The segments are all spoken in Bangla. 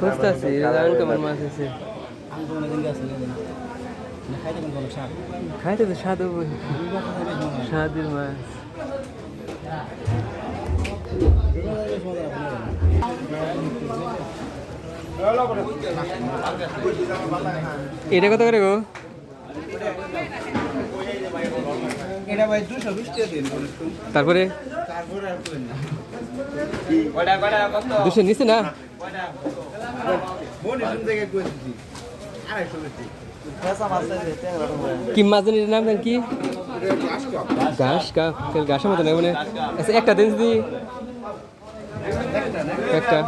খুঁজতেছি আনকমন মাছ আছে খাইতে তো স্বাদ স্বাদের মাছ এটা কত করে গো এটা ভাই দুশো বিশ টাকা দিন তারপরে? দুশো নিচে না? কি মাছ জানি এটার নাম জানি কি? ঘাস কাপ। ঘাসের মতো না মানে আচ্ছা একটা দিন যদি। একটা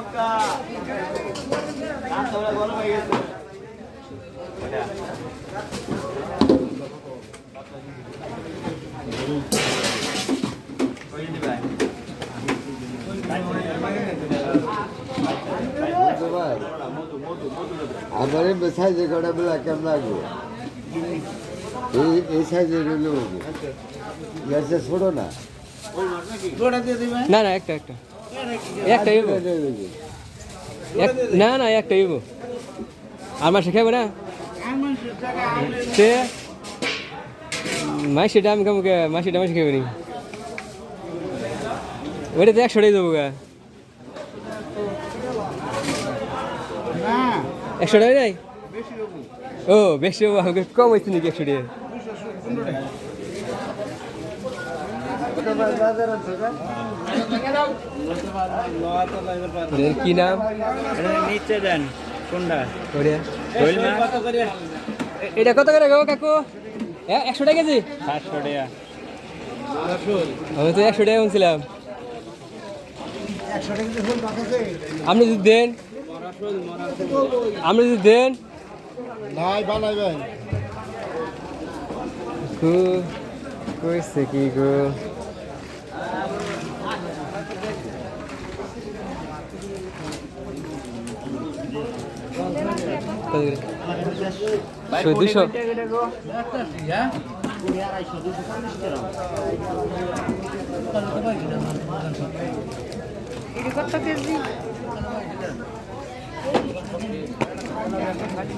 আমার এই সাইজের কটা বেলা কেমন লাগবে? এই এই সাইজের হইলে গ্যাসে ছোড়ো না জোড়া দিয়ে দিবেন না না একটা একটা। একটা ইবো। এক না না একটা ইবো। আর মাসে খাবে না সে মাসিটা আমি খাব কে মাসিটা মাসি খাবে নি ওইটা তো একশো টাই দেবো গা। একশো টাকা নাই ও বেশি হব আমাকে কম হয়েছে নাকি একশো টাকা? কি নাম? নিচে দেন কোনটা? এটা কত করে গো কাকু? একশো টাকা কেজি? সাতশো টাকা। আমি তো একশো টাকা বলছিলাম আপনি যদি দেন আপনি যদি দেন। নাই বানাইবেন। কু কইছে কি গো? কত করে? দুশো?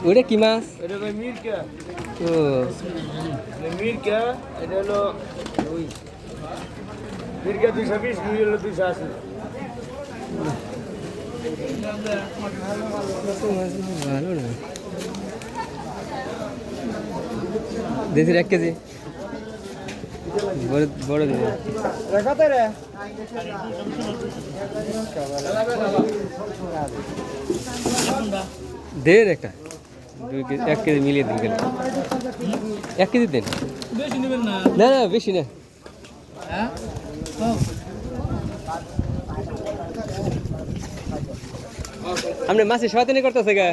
ওটা কি মাছ? মিরকা। ও। মিরকা এটা হলো ওই দুশো বিশ হলো দুশো আশি। ভালো না। দেশের এক কেজি। বড় বড় দেবে কত রে। দেন একটা। দুই কেজি এক কেজি মিলিয়ে দিন গেলে এক কেজি দেন। না। না না বেশি না। হ্যাঁ? আপনি মাসে সয়াতিনি করতেছে গা।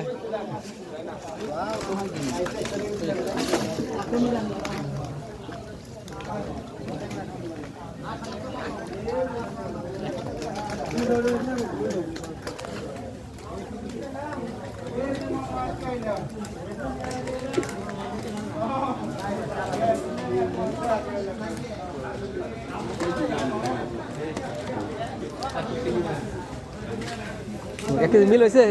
এক কেজি মিল হয়েছে